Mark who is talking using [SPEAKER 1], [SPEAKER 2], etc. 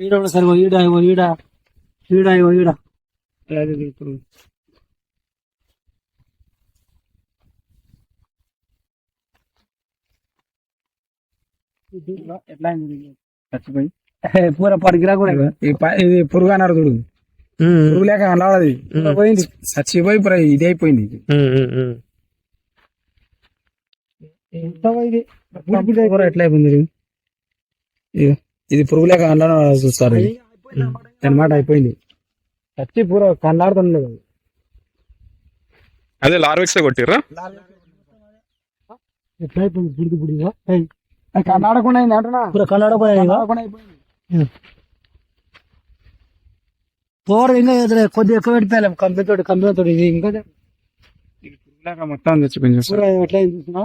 [SPEAKER 1] ఈడ సరిగో ఈడ ఇగో ఈడ. ఈడ ఇగో ఈడ. ఎట్లా?
[SPEAKER 2] చచ్చిపోయి
[SPEAKER 1] పూర పడికిరా కూడా.
[SPEAKER 2] ఇది పురుగు అన్నారు చూడు. పురుగు లేక అన్నది
[SPEAKER 1] పోయింది.
[SPEAKER 2] చచ్చిపోయి ఇప్పుడు ఇది అయిపోయింది ఎట్లా అయిపోయింది ఇది? ఇది ఇది పురుగు లేక అన్న చూస్తారు. ఇది. దాని మాట అయిపోయింది. చచ్చి పూర కళ్ళాడుతుండలేదు
[SPEAKER 3] అదే లార్వెక్స్ కొట్టిర్రా?
[SPEAKER 1] ఎట్లా అయిపోయింది బుడిది బుడిగా ఏయ్,
[SPEAKER 2] అది కళ్ళాడకుండా అయింది అంటున్నా.
[SPEAKER 1] పూర కన్నాడ పోయింది
[SPEAKER 2] కళ్ళాడకుండా అయిపోయింది.
[SPEAKER 1] పోరు ఇంకా కొద్దిగా ఎక్కువ పెట్టిపోయాం కంపెనీ తోటి కంపెనీ తోటి ఇది ఇంకా
[SPEAKER 2] మొత్తం చచ్చిపోయింది
[SPEAKER 1] పూర ఎట్లా చూసినా